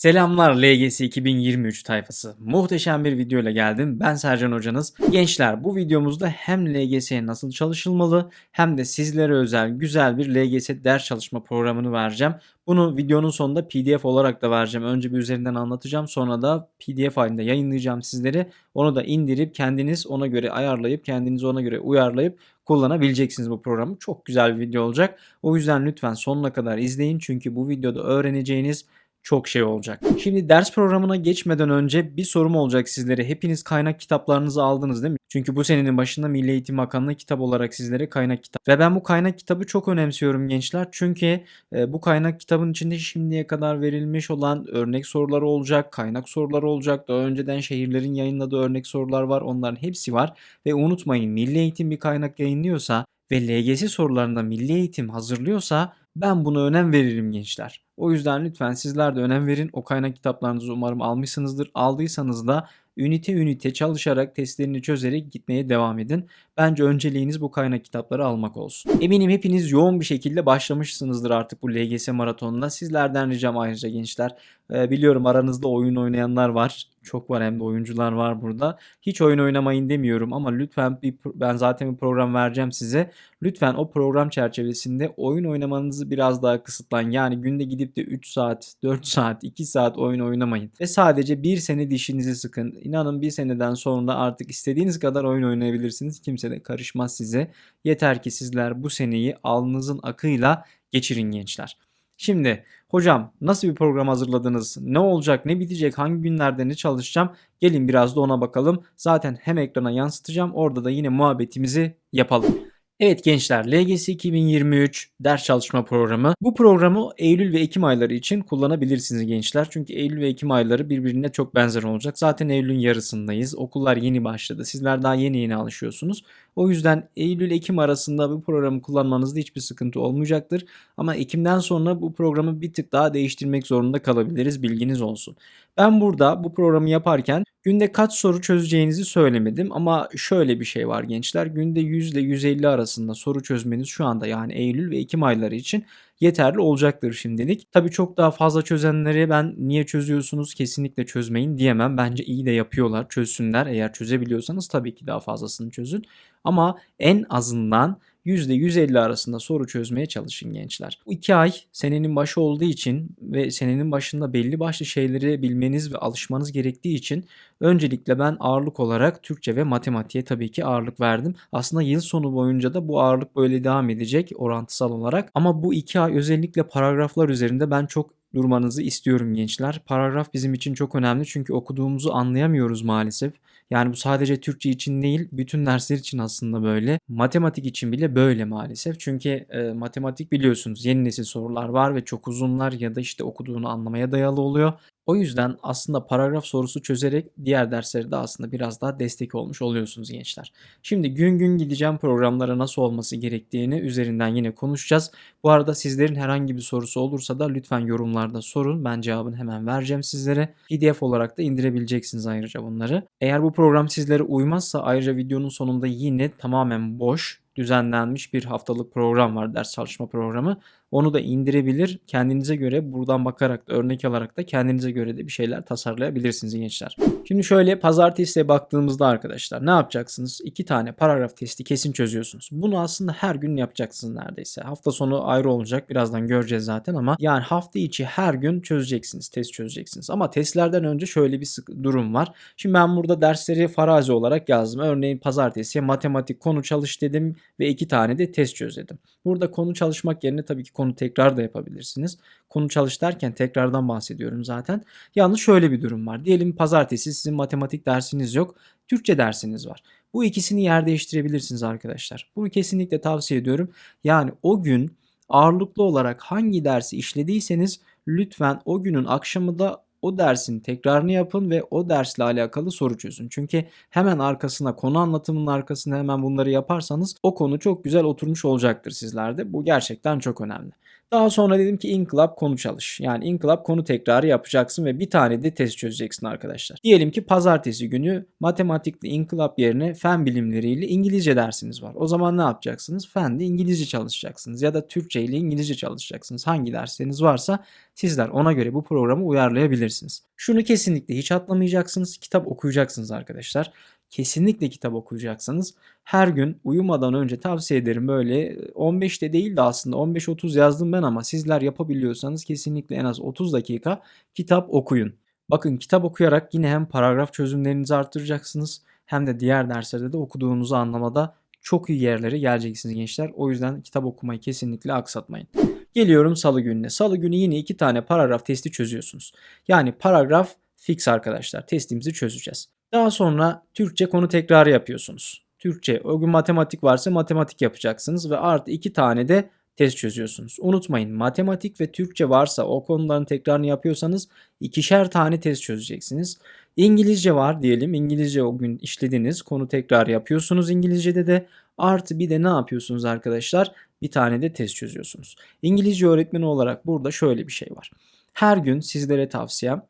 Selamlar LGS 2023 tayfası. Muhteşem bir video ile geldim. Ben Sercan hocanız. Gençler bu videomuzda hem LGS'ye nasıl çalışılmalı hem de sizlere özel güzel bir LGS ders çalışma programını vereceğim. Bunu videonun sonunda PDF olarak da vereceğim. Önce bir üzerinden anlatacağım sonra da PDF halinde yayınlayacağım sizlere. Onu da indirip kendiniz ona göre ayarlayıp kendiniz ona göre uyarlayıp kullanabileceksiniz bu programı. Çok güzel bir video olacak. O yüzden lütfen sonuna kadar izleyin çünkü bu videoda öğreneceğiniz çok şey olacak. Şimdi ders programına geçmeden önce bir sorum olacak sizlere. Hepiniz kaynak kitaplarınızı aldınız değil mi? Çünkü bu senenin başında Milli Eğitim Bakanlığı kitap olarak sizlere kaynak kitap. Ve ben bu kaynak kitabı çok önemsiyorum gençler. Çünkü e, bu kaynak kitabın içinde şimdiye kadar verilmiş olan örnek soruları olacak, kaynak soruları olacak. Daha önceden şehirlerin yayınladığı örnek sorular var. Onların hepsi var. Ve unutmayın Milli Eğitim bir kaynak yayınlıyorsa ve LGS sorularında Milli Eğitim hazırlıyorsa ben buna önem veririm gençler. O yüzden lütfen sizler de önem verin. O kaynak kitaplarınızı umarım almışsınızdır. Aldıysanız da ünite ünite çalışarak testlerini çözerek gitmeye devam edin. Bence önceliğiniz bu kaynak kitapları almak olsun. Eminim hepiniz yoğun bir şekilde başlamışsınızdır artık bu LGS maratonuna. Sizlerden ricam ayrıca gençler. Ee, biliyorum aranızda oyun oynayanlar var. Çok var hem de oyuncular var burada. Hiç oyun oynamayın demiyorum ama lütfen bir ben zaten bir program vereceğim size. Lütfen o program çerçevesinde oyun oynamanızı biraz daha kısıtlayın. Yani günde gidip de 3 saat, 4 saat, 2 saat oyun oynamayın. Ve sadece bir sene dişinizi sıkın. İnanın bir seneden sonra artık istediğiniz kadar oyun oynayabilirsiniz. Kimse de karışmaz size. Yeter ki sizler bu seneyi alnınızın akıyla geçirin gençler. Şimdi hocam nasıl bir program hazırladınız? Ne olacak, ne bitecek, hangi günlerde ne çalışacağım? Gelin biraz da ona bakalım. Zaten hem ekrana yansıtacağım. Orada da yine muhabbetimizi yapalım. Evet gençler LGS 2023 ders çalışma programı. Bu programı Eylül ve Ekim ayları için kullanabilirsiniz gençler. Çünkü Eylül ve Ekim ayları birbirine çok benzer olacak. Zaten Eylül'ün yarısındayız. Okullar yeni başladı. Sizler daha yeni yeni alışıyorsunuz. O yüzden Eylül-Ekim arasında bu programı kullanmanızda hiçbir sıkıntı olmayacaktır. Ama Ekim'den sonra bu programı bir tık daha değiştirmek zorunda kalabiliriz. Bilginiz olsun. Ben burada bu programı yaparken günde kaç soru çözeceğinizi söylemedim ama şöyle bir şey var gençler. Günde 100 ile 150 arasında soru çözmeniz şu anda yani Eylül ve Ekim ayları için yeterli olacaktır şimdilik. Tabii çok daha fazla çözenleri ben niye çözüyorsunuz kesinlikle çözmeyin diyemem. Bence iyi de yapıyorlar. Çözsünler. Eğer çözebiliyorsanız tabii ki daha fazlasını çözün. Ama en azından %150 arasında soru çözmeye çalışın gençler. Bu iki ay senenin başı olduğu için ve senenin başında belli başlı şeyleri bilmeniz ve alışmanız gerektiği için öncelikle ben ağırlık olarak Türkçe ve matematiğe tabii ki ağırlık verdim. Aslında yıl sonu boyunca da bu ağırlık böyle devam edecek orantısal olarak. Ama bu iki ay özellikle paragraflar üzerinde ben çok durmanızı istiyorum gençler. Paragraf bizim için çok önemli çünkü okuduğumuzu anlayamıyoruz maalesef. Yani bu sadece Türkçe için değil, bütün dersler için aslında böyle. Matematik için bile böyle maalesef. Çünkü e, matematik biliyorsunuz yeni nesil sorular var ve çok uzunlar ya da işte okuduğunu anlamaya dayalı oluyor. O yüzden aslında paragraf sorusu çözerek diğer derslere de aslında biraz daha destek olmuş oluyorsunuz gençler. Şimdi gün gün gideceğim programlara nasıl olması gerektiğini üzerinden yine konuşacağız. Bu arada sizlerin herhangi bir sorusu olursa da lütfen yorumlarda sorun. Ben cevabını hemen vereceğim sizlere. PDF olarak da indirebileceksiniz ayrıca bunları. Eğer bu program sizlere uymazsa ayrıca videonun sonunda yine tamamen boş düzenlenmiş bir haftalık program var ders çalışma programı. Onu da indirebilir. Kendinize göre buradan bakarak da örnek alarak da kendinize göre de bir şeyler tasarlayabilirsiniz gençler. Şimdi şöyle pazartesiye baktığımızda arkadaşlar ne yapacaksınız? İki tane paragraf testi kesin çözüyorsunuz. Bunu aslında her gün yapacaksınız neredeyse. Hafta sonu ayrı olacak. Birazdan göreceğiz zaten ama yani hafta içi her gün çözeceksiniz. Test çözeceksiniz. Ama testlerden önce şöyle bir durum var. Şimdi ben burada dersleri farazi olarak yazdım. Örneğin pazartesiye matematik konu çalış dedim ve iki tane de test çöz dedim. Burada konu çalışmak yerine tabii ki konu tekrar da yapabilirsiniz. Konu çalış derken tekrardan bahsediyorum zaten. Yalnız şöyle bir durum var. Diyelim pazartesi sizin matematik dersiniz yok. Türkçe dersiniz var. Bu ikisini yer değiştirebilirsiniz arkadaşlar. Bunu kesinlikle tavsiye ediyorum. Yani o gün ağırlıklı olarak hangi dersi işlediyseniz lütfen o günün akşamı da o dersin tekrarını yapın ve o dersle alakalı soru çözün. Çünkü hemen arkasına konu anlatımının arkasına hemen bunları yaparsanız o konu çok güzel oturmuş olacaktır sizlerde. Bu gerçekten çok önemli. Daha sonra dedim ki inkılap konu çalış. Yani inkılap konu tekrarı yapacaksın ve bir tane de test çözeceksin arkadaşlar. Diyelim ki pazartesi günü matematikle inkılap yerine fen bilimleriyle İngilizce dersiniz var. O zaman ne yapacaksınız? Fende İngilizce çalışacaksınız ya da Türkçe ile İngilizce çalışacaksınız. Hangi dersleriniz varsa sizler ona göre bu programı uyarlayabilirsiniz. Şunu kesinlikle hiç atlamayacaksınız. Kitap okuyacaksınız arkadaşlar kesinlikle kitap okuyacaksınız. Her gün uyumadan önce tavsiye ederim böyle 15'te değil de aslında 15-30 yazdım ben ama sizler yapabiliyorsanız kesinlikle en az 30 dakika kitap okuyun. Bakın kitap okuyarak yine hem paragraf çözümlerinizi arttıracaksınız hem de diğer derslerde de okuduğunuzu anlamada çok iyi yerlere geleceksiniz gençler. O yüzden kitap okumayı kesinlikle aksatmayın. Geliyorum salı gününe. Salı günü yine iki tane paragraf testi çözüyorsunuz. Yani paragraf fix arkadaşlar. Testimizi çözeceğiz. Daha sonra Türkçe konu tekrarı yapıyorsunuz. Türkçe, o gün matematik varsa matematik yapacaksınız ve artı iki tane de test çözüyorsunuz. Unutmayın matematik ve Türkçe varsa o konuların tekrarını yapıyorsanız ikişer tane test çözeceksiniz. İngilizce var diyelim. İngilizce o gün işlediniz. Konu tekrar yapıyorsunuz İngilizce'de de. Artı bir de ne yapıyorsunuz arkadaşlar? Bir tane de test çözüyorsunuz. İngilizce öğretmeni olarak burada şöyle bir şey var. Her gün sizlere tavsiyem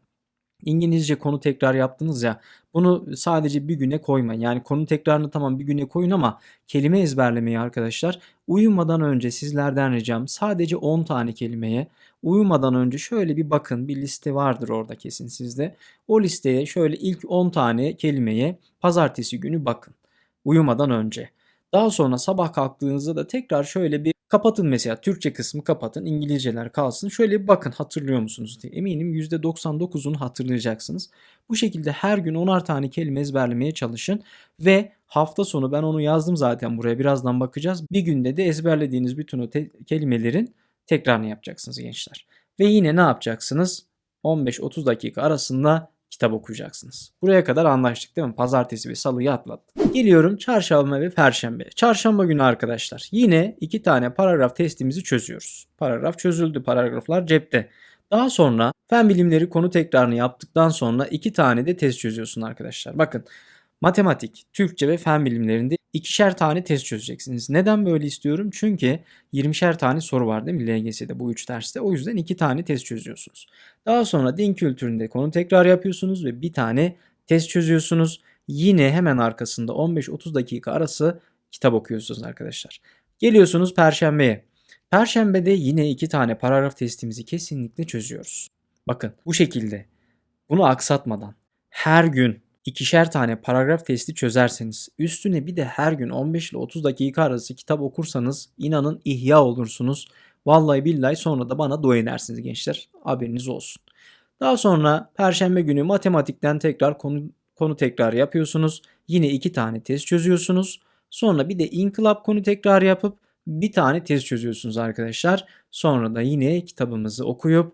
İngilizce konu tekrar yaptınız ya bunu sadece bir güne koymayın. Yani konu tekrarını tamam bir güne koyun ama kelime ezberlemeyi arkadaşlar uyumadan önce sizlerden ricam sadece 10 tane kelimeye uyumadan önce şöyle bir bakın bir liste vardır orada kesin sizde. O listeye şöyle ilk 10 tane kelimeye pazartesi günü bakın uyumadan önce. Daha sonra sabah kalktığınızda da tekrar şöyle bir kapatın mesela Türkçe kısmı kapatın İngilizceler kalsın. Şöyle bir bakın hatırlıyor musunuz diye. Eminim %99'unu hatırlayacaksınız. Bu şekilde her gün onar tane kelime ezberlemeye çalışın ve hafta sonu ben onu yazdım zaten buraya birazdan bakacağız. Bir günde de ezberlediğiniz bütün o kelimelerin tekrarını yapacaksınız gençler. Ve yine ne yapacaksınız? 15-30 dakika arasında kitap okuyacaksınız. Buraya kadar anlaştık değil mi? Pazartesi ve salıyı atlattık. Geliyorum çarşamba ve perşembe. Çarşamba günü arkadaşlar yine iki tane paragraf testimizi çözüyoruz. Paragraf çözüldü. Paragraflar cepte. Daha sonra fen bilimleri konu tekrarını yaptıktan sonra iki tane de test çözüyorsun arkadaşlar. Bakın matematik, Türkçe ve fen bilimlerinde ikişer tane test çözeceksiniz. Neden böyle istiyorum? Çünkü 20'şer tane soru var değil mi LGS'de bu 3 derste. O yüzden 2 tane test çözüyorsunuz. Daha sonra din kültüründe konu tekrar yapıyorsunuz ve bir tane test çözüyorsunuz. Yine hemen arkasında 15-30 dakika arası kitap okuyorsunuz arkadaşlar. Geliyorsunuz perşembeye. Perşembede yine iki tane paragraf testimizi kesinlikle çözüyoruz. Bakın bu şekilde bunu aksatmadan her gün ikişer tane paragraf testi çözerseniz, üstüne bir de her gün 15 ile 30 dakika arası kitap okursanız inanın ihya olursunuz. Vallahi billahi sonra da bana dua gençler. Haberiniz olsun. Daha sonra perşembe günü matematikten tekrar konu, konu tekrar yapıyorsunuz. Yine iki tane test çözüyorsunuz. Sonra bir de inkılap konu tekrar yapıp bir tane test çözüyorsunuz arkadaşlar. Sonra da yine kitabımızı okuyup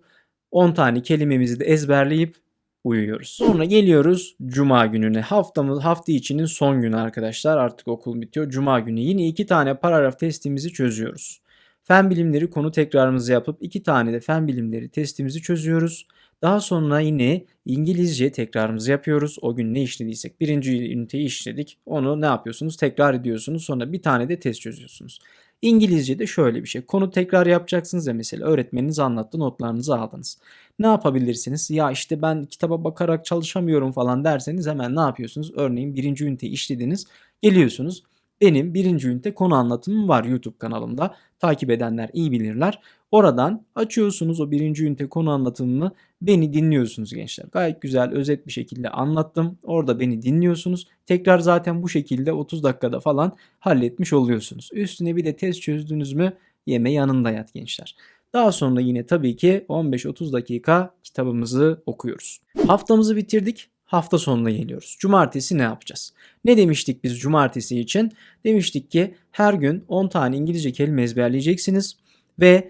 10 tane kelimemizi de ezberleyip uyuyoruz. Sonra geliyoruz cuma gününe. Haftamız hafta içinin son günü arkadaşlar. Artık okul bitiyor. Cuma günü yine iki tane paragraf testimizi çözüyoruz. Fen bilimleri konu tekrarımızı yapıp iki tane de fen bilimleri testimizi çözüyoruz. Daha sonra yine İngilizce tekrarımızı yapıyoruz. O gün ne işlediysek birinci üniteyi işledik. Onu ne yapıyorsunuz? Tekrar ediyorsunuz. Sonra bir tane de test çözüyorsunuz. İngilizce'de şöyle bir şey. Konu tekrar yapacaksınız ya mesela öğretmeniniz anlattı notlarınızı aldınız. Ne yapabilirsiniz? Ya işte ben kitaba bakarak çalışamıyorum falan derseniz hemen ne yapıyorsunuz? Örneğin birinci üniteyi işlediniz. Geliyorsunuz. Benim birinci ünite konu anlatımım var YouTube kanalımda. Takip edenler iyi bilirler. Oradan açıyorsunuz o birinci ünite konu anlatımımı. Beni dinliyorsunuz gençler. Gayet güzel özet bir şekilde anlattım. Orada beni dinliyorsunuz. Tekrar zaten bu şekilde 30 dakikada falan halletmiş oluyorsunuz. Üstüne bir de test çözdünüz mü yeme yanında yat gençler. Daha sonra yine tabii ki 15-30 dakika kitabımızı okuyoruz. Haftamızı bitirdik. Hafta sonuna geliyoruz. Cumartesi ne yapacağız? Ne demiştik biz cumartesi için? Demiştik ki her gün 10 tane İngilizce kelime ezberleyeceksiniz ve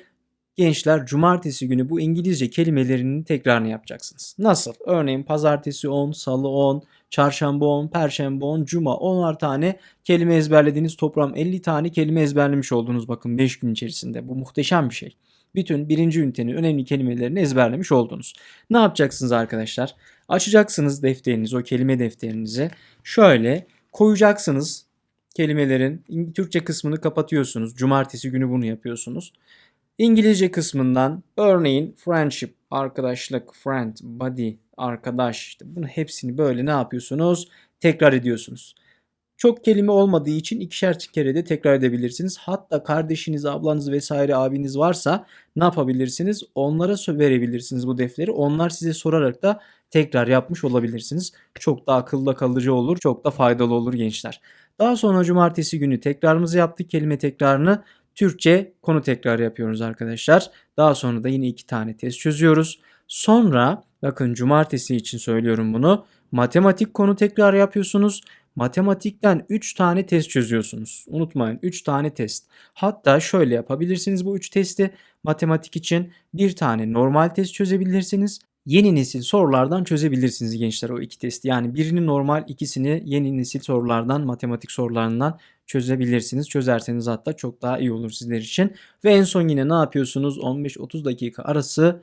gençler cumartesi günü bu İngilizce kelimelerinin tekrarını yapacaksınız. Nasıl? Örneğin pazartesi 10, salı 10, çarşamba 10, perşembe 10, cuma 10'ar tane kelime ezberlediğiniz toplam 50 tane kelime ezberlemiş oldunuz bakın 5 gün içerisinde. Bu muhteşem bir şey bütün birinci ünitenin önemli kelimelerini ezberlemiş oldunuz. Ne yapacaksınız arkadaşlar? Açacaksınız defterinizi, o kelime defterinizi. Şöyle koyacaksınız kelimelerin Türkçe kısmını kapatıyorsunuz. Cumartesi günü bunu yapıyorsunuz. İngilizce kısmından örneğin friendship, arkadaşlık, friend, buddy, arkadaş işte bunu hepsini böyle ne yapıyorsunuz? Tekrar ediyorsunuz. Çok kelime olmadığı için ikişer kere de tekrar edebilirsiniz. Hatta kardeşiniz, ablanız vesaire abiniz varsa ne yapabilirsiniz? Onlara verebilirsiniz bu defteri. Onlar size sorarak da tekrar yapmış olabilirsiniz. Çok da akılda kalıcı olur, çok da faydalı olur gençler. Daha sonra cumartesi günü tekrarımızı yaptık. Kelime tekrarını Türkçe konu tekrarı yapıyoruz arkadaşlar. Daha sonra da yine iki tane test çözüyoruz. Sonra bakın cumartesi için söylüyorum bunu. Matematik konu tekrarı yapıyorsunuz. Matematikten 3 tane test çözüyorsunuz. Unutmayın 3 tane test. Hatta şöyle yapabilirsiniz bu 3 testi. Matematik için bir tane normal test çözebilirsiniz. Yeni nesil sorulardan çözebilirsiniz gençler o iki testi. Yani birini normal ikisini yeni nesil sorulardan matematik sorularından çözebilirsiniz. Çözerseniz hatta çok daha iyi olur sizler için. Ve en son yine ne yapıyorsunuz? 15-30 dakika arası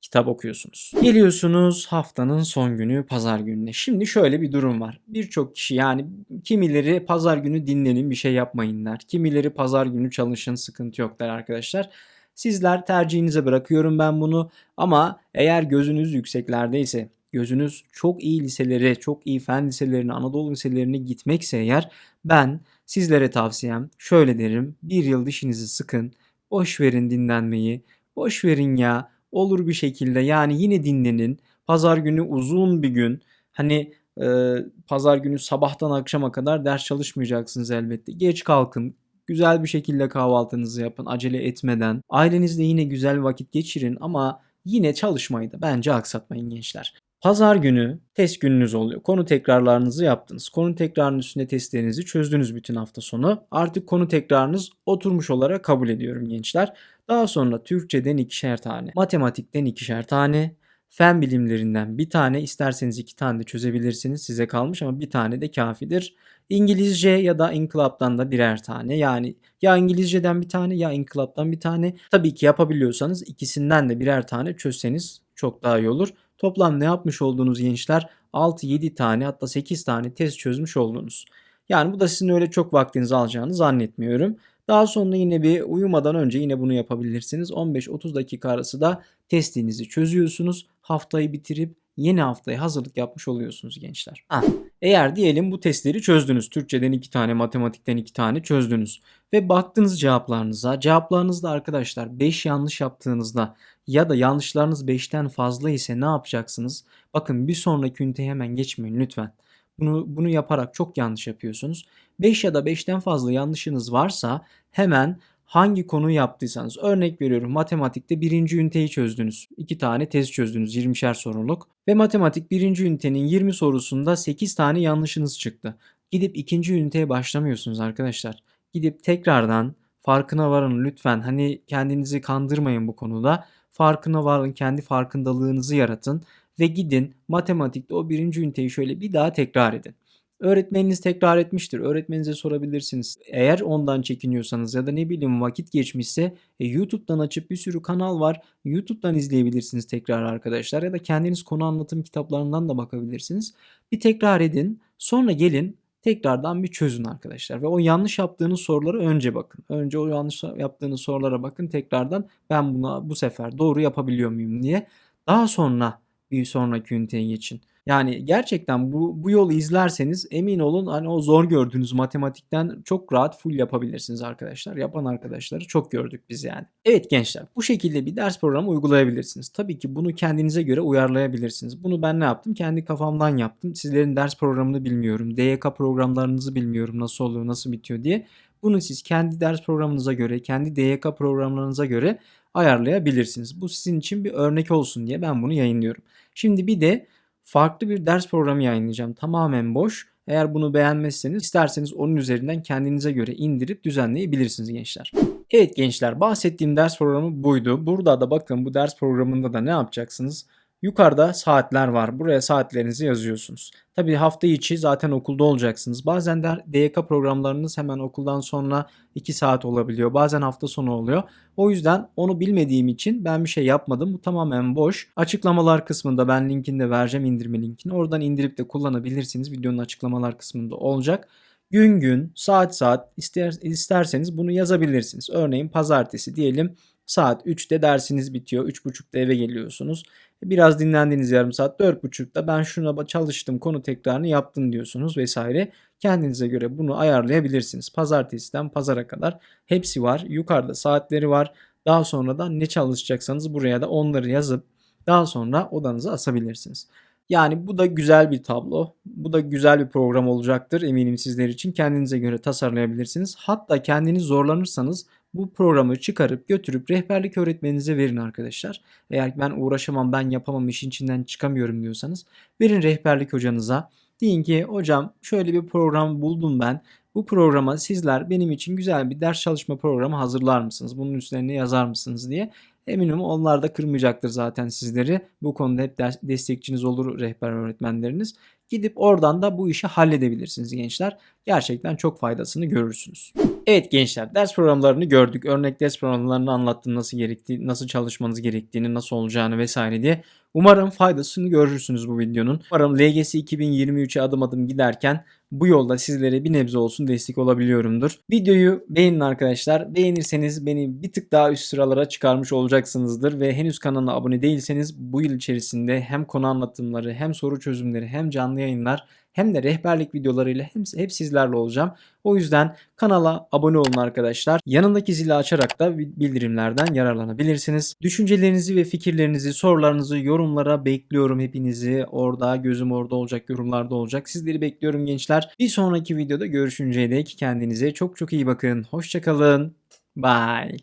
kitap okuyorsunuz. Geliyorsunuz haftanın son günü pazar gününe. Şimdi şöyle bir durum var. Birçok kişi yani kimileri pazar günü dinlenin bir şey yapmayın der. Kimileri pazar günü çalışın sıkıntı yok der arkadaşlar. Sizler tercihinize bırakıyorum ben bunu ama eğer gözünüz yükseklerdeyse gözünüz çok iyi liselere, çok iyi fen liselerine, Anadolu liselerine gitmekse eğer ben sizlere tavsiyem şöyle derim. Bir yıl dişinizi sıkın. Boş verin dinlenmeyi. Boş verin ya olur bir şekilde yani yine dinlenin. Pazar günü uzun bir gün. Hani e, pazar günü sabahtan akşama kadar ders çalışmayacaksınız elbette. Geç kalkın. Güzel bir şekilde kahvaltınızı yapın acele etmeden. Ailenizle yine güzel vakit geçirin ama yine çalışmayı da bence aksatmayın gençler. Pazar günü test gününüz oluyor. Konu tekrarlarınızı yaptınız. Konu tekrarının üstüne testlerinizi çözdünüz bütün hafta sonu. Artık konu tekrarınız oturmuş olarak kabul ediyorum gençler. Daha sonra Türkçeden ikişer tane, matematikten ikişer tane, fen bilimlerinden bir tane, isterseniz iki tane de çözebilirsiniz size kalmış ama bir tane de kafidir. İngilizce ya da inkılaptan da birer tane. Yani ya İngilizceden bir tane ya inkılaptan bir tane. Tabii ki yapabiliyorsanız ikisinden de birer tane çözseniz çok daha iyi olur. Toplam ne yapmış olduğunuz gençler? 6-7 tane hatta 8 tane test çözmüş oldunuz. Yani bu da sizin öyle çok vaktinizi alacağını zannetmiyorum. Daha sonra yine bir uyumadan önce yine bunu yapabilirsiniz. 15-30 dakika arası da testinizi çözüyorsunuz. Haftayı bitirip yeni haftaya hazırlık yapmış oluyorsunuz gençler. Ha, eğer diyelim bu testleri çözdünüz. Türkçeden 2 tane, matematikten 2 tane çözdünüz. Ve baktınız cevaplarınıza. Cevaplarınızda arkadaşlar 5 yanlış yaptığınızda ya da yanlışlarınız 5'ten fazla ise ne yapacaksınız? Bakın bir sonraki üniteye hemen geçmeyin lütfen. Bunu, bunu yaparak çok yanlış yapıyorsunuz. 5 ya da 5'ten fazla yanlışınız varsa hemen hangi konuyu yaptıysanız örnek veriyorum matematikte birinci üniteyi çözdünüz. 2 tane test çözdünüz 20'şer soruluk ve matematik birinci ünitenin 20 sorusunda 8 tane yanlışınız çıktı. Gidip ikinci üniteye başlamıyorsunuz arkadaşlar. Gidip tekrardan farkına varın lütfen. Hani kendinizi kandırmayın bu konuda. Farkına varın, kendi farkındalığınızı yaratın ve gidin matematikte o birinci üniteyi şöyle bir daha tekrar edin. Öğretmeniniz tekrar etmiştir. Öğretmeninize sorabilirsiniz. Eğer ondan çekiniyorsanız ya da ne bileyim vakit geçmişse e, YouTube'dan açıp bir sürü kanal var. YouTube'dan izleyebilirsiniz tekrar arkadaşlar ya da kendiniz konu anlatım kitaplarından da bakabilirsiniz. Bir tekrar edin. Sonra gelin tekrardan bir çözün arkadaşlar ve o yanlış yaptığınız sorulara önce bakın. Önce o yanlış yaptığınız sorulara bakın tekrardan ben buna bu sefer doğru yapabiliyor muyum diye. Daha sonra bir sonraki üniteye geçin. Yani gerçekten bu, bu yolu izlerseniz emin olun hani o zor gördüğünüz matematikten çok rahat full yapabilirsiniz arkadaşlar. Yapan arkadaşları çok gördük biz yani. Evet gençler bu şekilde bir ders programı uygulayabilirsiniz. Tabii ki bunu kendinize göre uyarlayabilirsiniz. Bunu ben ne yaptım? Kendi kafamdan yaptım. Sizlerin ders programını bilmiyorum. DYK programlarınızı bilmiyorum nasıl oluyor, nasıl bitiyor diye. Bunu siz kendi ders programınıza göre, kendi DYK programlarınıza göre ayarlayabilirsiniz. Bu sizin için bir örnek olsun diye ben bunu yayınlıyorum. Şimdi bir de farklı bir ders programı yayınlayacağım. Tamamen boş. Eğer bunu beğenmezseniz isterseniz onun üzerinden kendinize göre indirip düzenleyebilirsiniz gençler. Evet gençler bahsettiğim ders programı buydu. Burada da bakın bu ders programında da ne yapacaksınız? Yukarıda saatler var. Buraya saatlerinizi yazıyorsunuz. Tabii hafta içi zaten okulda olacaksınız. Bazen de DYK programlarınız hemen okuldan sonra 2 saat olabiliyor. Bazen hafta sonu oluyor. O yüzden onu bilmediğim için ben bir şey yapmadım. Bu tamamen boş. Açıklamalar kısmında ben linkini de vereceğim indirme linkini. Oradan indirip de kullanabilirsiniz. Videonun açıklamalar kısmında olacak. Gün gün, saat saat ister, isterseniz bunu yazabilirsiniz. Örneğin pazartesi diyelim Saat 3'te dersiniz bitiyor. 3.30'da eve geliyorsunuz. Biraz dinlendiğiniz yarım saat 4.30'da ben şuna çalıştım konu tekrarını yaptım diyorsunuz vesaire. Kendinize göre bunu ayarlayabilirsiniz. Pazartesiden pazara kadar hepsi var. Yukarıda saatleri var. Daha sonra da ne çalışacaksanız buraya da onları yazıp daha sonra odanıza asabilirsiniz. Yani bu da güzel bir tablo. Bu da güzel bir program olacaktır eminim sizler için. Kendinize göre tasarlayabilirsiniz. Hatta kendiniz zorlanırsanız bu programı çıkarıp götürüp rehberlik öğretmeninize verin arkadaşlar. Eğer ben uğraşamam, ben yapamam, işin içinden çıkamıyorum diyorsanız verin rehberlik hocanıza. Deyin ki hocam şöyle bir program buldum ben. Bu programa sizler benim için güzel bir ders çalışma programı hazırlar mısınız? Bunun üstlerine yazar mısınız diye. Eminim onlar da kırmayacaktır zaten sizleri. Bu konuda hep destekçiniz olur rehber öğretmenleriniz. Gidip oradan da bu işi halledebilirsiniz gençler. Gerçekten çok faydasını görürsünüz. Evet gençler ders programlarını gördük. Örnek ders programlarını anlattım nasıl gerektiği, nasıl çalışmanız gerektiğini, nasıl olacağını vesaire diye. Umarım faydasını görürsünüz bu videonun. Umarım LGS 2023'e adım adım giderken bu yolda sizlere bir nebze olsun destek olabiliyorumdur. Videoyu beğenin arkadaşlar. Beğenirseniz beni bir tık daha üst sıralara çıkarmış olacaksınızdır ve henüz kanalına abone değilseniz bu yıl içerisinde hem konu anlatımları hem soru çözümleri hem canlı yayınlar hem de rehberlik videolarıyla hem, hep sizlerle olacağım. O yüzden kanala abone olun arkadaşlar. Yanındaki zili açarak da bildirimlerden yararlanabilirsiniz. Düşüncelerinizi ve fikirlerinizi, sorularınızı yorumlara bekliyorum hepinizi. Orada gözüm orada olacak, yorumlarda olacak. Sizleri bekliyorum gençler. Bir sonraki videoda görüşünceye dek kendinize çok çok iyi bakın. Hoşçakalın. Bye.